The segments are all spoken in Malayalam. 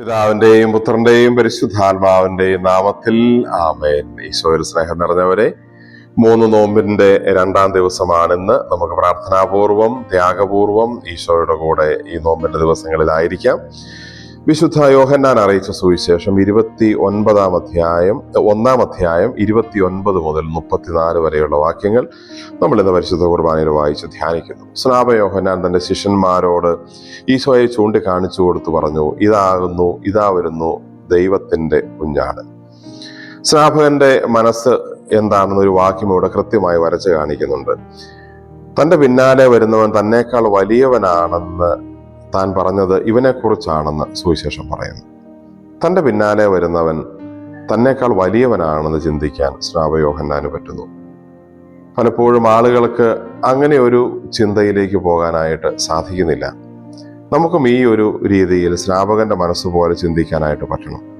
പിതാവിന്റെയും പുത്രന്റെയും പരിശുദ്ധാത്മാവിന്റെയും നാമത്തിൽ ആമേൻ. ഈശോയിൽ സ്നേഹം നിറഞ്ഞവരെ മൂന്ന് നോമ്പിന്റെ രണ്ടാം ദിവസമാണെന്ന്. നമുക്ക് പ്രാർത്ഥനാപൂർവം ത്യാഗപൂർവം ഈശോയുടെ കൂടെ ഈ നോമ്പിന്റെ ദിവസങ്ങളിലായിരിക്കാം. വിശുദ്ധ യോഹന്നാൻ അറിയിച്ച സുവിശേഷം ഇരുപത്തി ഒൻപതാം അധ്യായം ഒന്നാം അധ്യായം ഇരുപത്തി ഒൻപത് മുതൽ മുപ്പത്തിനാല് വരെയുള്ള വാക്യങ്ങൾ നമ്മൾ ഇന്ന് പരിശുദ്ധ കുർബാനയിൽ വായിച്ച് ധ്യാനിക്കുന്നു. സ്നാപ യോഹന്നാൻ തന്റെ ശിഷ്യന്മാരോട് ഈശോയെ ചൂണ്ടിക്കാണിച്ചു കൊടുത്തു പറഞ്ഞു ഇതാകുന്നു ഇതാ വരുന്നു ദൈവത്തിന്റെ കുഞ്ഞാട് സ്നാപകന്റെ മനസ്സ് എന്താണെന്ന് ഒരു വാക്യം ഇവിടെ കൃത്യമായി വരച്ച് കാണിക്കുന്നുണ്ട്. തന്റെ പിന്നാലെ വരുന്നവൻ തന്നേക്കാൾ വലിയവനാണെന്ന് താൻ പറഞ്ഞത് ഇവനെക്കുറിച്ചാണെന്ന് സുവിശേഷം പറയുന്നു. തന്റെ പിന്നാലെ വരുന്നവൻ തന്നെക്കാൾ വലിയവനാണെന്ന് ചിന്തിക്കാൻ സ്നാപയോഹന്നാന് പറ്റുന്നു. പലപ്പോഴും ആളുകൾക്ക് അങ്ങനെ ഒരു ചിന്തയിലേക്ക് പോകാനായിട്ട് സാധിക്കുന്നില്ല. നമുക്കും ഈ ഒരു രീതിയിൽ ശ്രാവകന്റെ മനസ്സുപോലെ ചിന്തിക്കാനായിട്ട് പറ്റണം.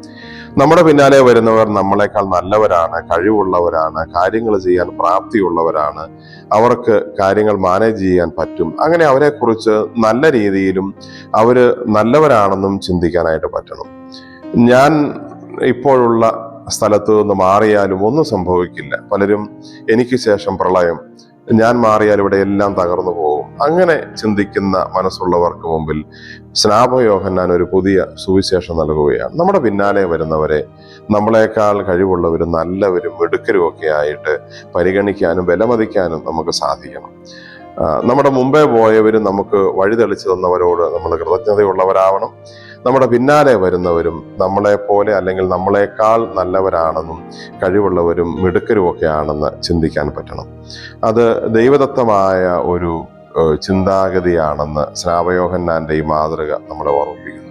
നമ്മുടെ പിന്നാലെ വരുന്നവർ നമ്മളെക്കാൾ നല്ലവരാണ് കഴിവുള്ളവരാണ് കാര്യങ്ങൾ ചെയ്യാൻ പ്രാപ്തിയുള്ളവരാണ്. അവർക്ക് കാര്യങ്ങൾ മാനേജ് ചെയ്യാൻ പറ്റും. അങ്ങനെ അവരെക്കുറിച്ച് നല്ല രീതിയിലും അവർ നല്ലവരാണെന്നും ചിന്തിക്കാനായിട്ട് പറ്റണം. ഞാൻ ഇപ്പോഴുള്ള സ്ഥലത്ത് നിന്ന് മാറിയാലും ഒന്നും സംഭവിക്കില്ല. പലരും എനിക്ക് ശേഷം പ്രളയം ഞാൻ മാറിയാൽ ഇവിടെ എല്ലാം തകർന്നു പോകും. അങ്ങനെ ചിന്തിക്കുന്ന മനസ്സുള്ളവർക്ക് മുമ്പിൽ സ്നാപയോഹന്നാൻ ഒരു പുതിയ സുവിശേഷം നൽകുകയാണ്. നമ്മുടെ പിന്നാലെ വരുന്നവരെ നമ്മളെക്കാൾ കഴിവുള്ളവരും നല്ലവരും മിടുക്കരും ഒക്കെ ആയിട്ട് പരിഗണിക്കാനും വിലമതിക്കാനും നമുക്ക് സാധിക്കണം. നമ്മുടെ മുമ്പേ പോയവരും നമുക്ക് വഴി തെളിച്ചു തന്നവരോട് നമ്മൾ കൃതജ്ഞതയുള്ളവരാവണം. നമ്മുടെ പിന്നാലെ വരുന്നവരും നമ്മളെ പോലെ അല്ലെങ്കിൽ നമ്മളെക്കാൾ നല്ലവരാണെന്നും കഴിവുള്ളവരും മിടുക്കരും ഒക്കെ ആണെന്ന് ചിന്തിക്കാൻ പറ്റണം. അത് ദൈവദത്തമായ ഒരു ചിന്താഗതിയാണെന്ന് ശ്രാവയോഹന്നാന്റെ ഈ മാതൃക നമ്മളെ ഓർമ്മിപ്പിക്കുന്നു.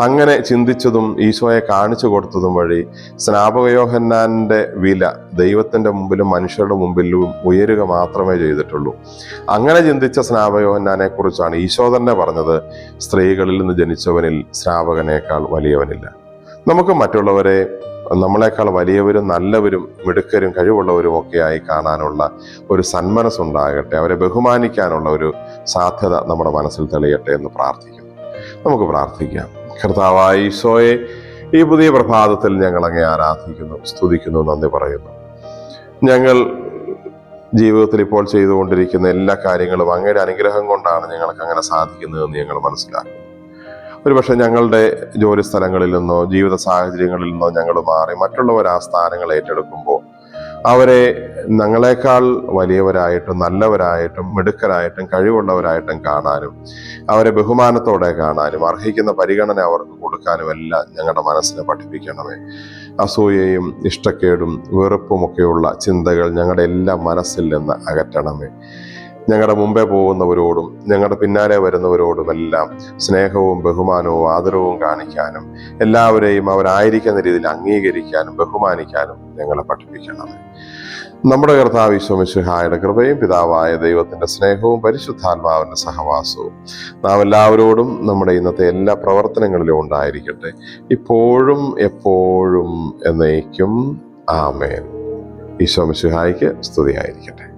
അങ്ങനെ ചിന്തിച്ചതും ഈശോയെ കാണിച്ചു കൊടുത്തതും വഴി സ്നാപകയോഹന്നാന്റെ വില ദൈവത്തിന്റെ മുമ്പിലും മനുഷ്യരുടെ മുമ്പിലും ഉയരുക മാത്രമേ ചെയ്തിട്ടുള്ളൂ. അങ്ങനെ ചിന്തിച്ച സ്നാപകയോഹന്നാനെ കുറിച്ചാണ് ഈശോ തന്നെ പറഞ്ഞത് സ്ത്രീകളിൽ നിന്ന് ജനിച്ചവനിൽ സ്നാപകനേക്കാൾ വലിയവനില്ല. നമുക്ക് മറ്റുള്ളവരെ നമ്മളെക്കാൾ വലിയവരും നല്ലവരും മിടുക്കരും കഴിവുള്ളവരും ഒക്കെയായി കാണാനുള്ള ഒരു സന്മനസ്സുണ്ടാകട്ടെ അവരെ ബഹുമാനിക്കാനുള്ള ഒരു സാധ്യത നമ്മുടെ മനസ്സിൽ തെളിയട്ടെ എന്ന് പ്രാർത്ഥിക്കുന്നു. നമുക്ക് പ്രാർത്ഥിക്കാം. കർത്താവായ ഈശോയെ ഈ പുതിയ പ്രഭാതത്തിൽ ഞങ്ങൾ അങ്ങേ ആരാധിക്കുന്നു സ്തുതിക്കുന്നു നന്ദി പറയുന്നു. ഞങ്ങൾ ജീവിതത്തിൽ ഇപ്പോൾ ചെയ്തുകൊണ്ടിരിക്കുന്ന എല്ലാ കാര്യങ്ങളും അങ്ങയുടെ അനുഗ്രഹം കൊണ്ടാണ് ഞങ്ങൾക്ക് അങ്ങനെ സാധിക്കുന്നതെന്ന് ഞങ്ങൾ മനസ്സിലാക്കുന്നു. ഒരുപക്ഷെ ഞങ്ങളുടെ ജോലി സ്ഥലങ്ങളിൽ നിന്നോ ജീവിത സാഹചര്യങ്ങളിൽ നിന്നോ ഞങ്ങൾ മാറി മറ്റുള്ളവർ ആ സ്ഥാനങ്ങൾ ഏറ്റെടുക്കുമ്പോൾ അവരെ ഞങ്ങളെക്കാൾ വലിയവരായിട്ടും നല്ലവരായിട്ടും മിടുക്കരായിട്ടും കഴിവുള്ളവരായിട്ടും കാണാനും അവരെ ബഹുമാനത്തോടെ കാണാനും അർഹിക്കുന്ന പരിഗണന അവർക്ക് കൊടുക്കാനും എല്ലാം ഞങ്ങളുടെ മനസ്സിനെ പഠിപ്പിക്കണമേ. അസൂയയും ഇഷ്ടക്കേടും വെറുപ്പുമൊക്കെയുള്ള ചിന്തകൾ ഞങ്ങളുടെ എല്ലാ മനസ്സിൽ നിന്ന് അകറ്റണമേ. ഞങ്ങളുടെ മുമ്പേ പോകുന്നവരോടും ഞങ്ങളുടെ പിന്നാലെ വരുന്നവരോടുമെല്ലാം സ്നേഹവും ബഹുമാനവും ആദരവും കാണിക്കാനും എല്ലാവരെയും അവരായിരിക്കുന്ന രീതിയിൽ അംഗീകരിക്കാനും ബഹുമാനിക്കാനും ഞങ്ങളെ പഠിപ്പിക്കണം. നമ്മുടെ കർത്താവ് ഈശോമിശിഹായുടെ കൃപയും പിതാവായ ദൈവത്തിന്റെ സ്നേഹവും പരിശുദ്ധാത്മാവിന്റെ സഹവാസവും നാം എല്ലാവരോടും നമ്മുടെ ഇന്നത്തെ എല്ലാ പ്രവർത്തനങ്ങളിലും ഉണ്ടായിരിക്കട്ടെ. ഇപ്പോഴും എപ്പോഴും എന്നേക്കും ആമേൻ. ഈശോമിശിഹായ്ക്ക് സ്തുതിയായിരിക്കട്ടെ.